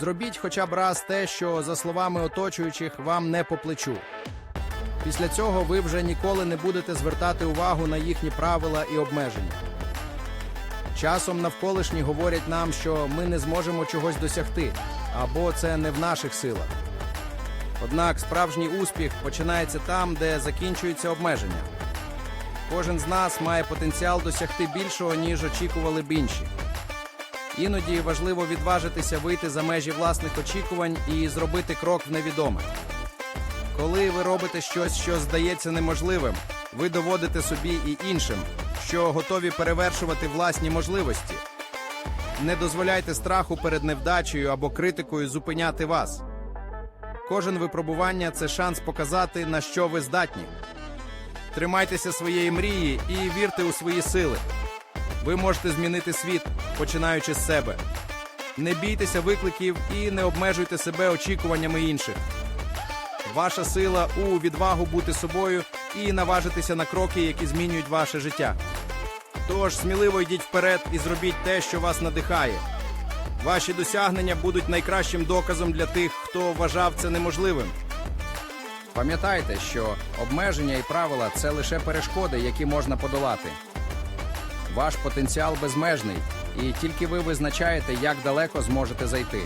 Зробіть хоча б раз те, що, за словами оточуючих, вам не по плечу. Після цього ви вже ніколи не будете звертати увагу на їхні правила і обмеження. Часом навколишні говорять нам, що ми не зможемо чогось досягти, або це не в наших силах. Однак справжній успіх починається там, де закінчуються обмеження. Кожен з нас має потенціал досягти більшого, ніж очікували б інші. Іноді важливо відважитися вийти за межі власних очікувань і зробити крок в невідоме. Коли ви робите щось, що здається неможливим, ви доводите собі і іншим, що готові перевершувати власні можливості. Не дозволяйте страху перед невдачею або критикою зупиняти вас. Кожен випробування це шанс показати, на що ви здатні. Тримайтеся своєї мрії і вірте у свої сили. Ви можете змінити світ, починаючи з себе. Не бійтеся викликів і не обмежуйте себе очікуваннями інших. Ваша сила у відвагу бути собою і наважитися на кроки, які змінюють ваше життя. Тож сміливо йдіть вперед і зробіть те, що вас надихає. Ваші досягнення будуть найкращим доказом для тих, хто вважав це неможливим. Пам'ятайте, що обмеження і правила це лише перешкоди, які можна подолати. Ваш потенціал безмежний, і тільки ви визначаєте, як далеко зможете зайти.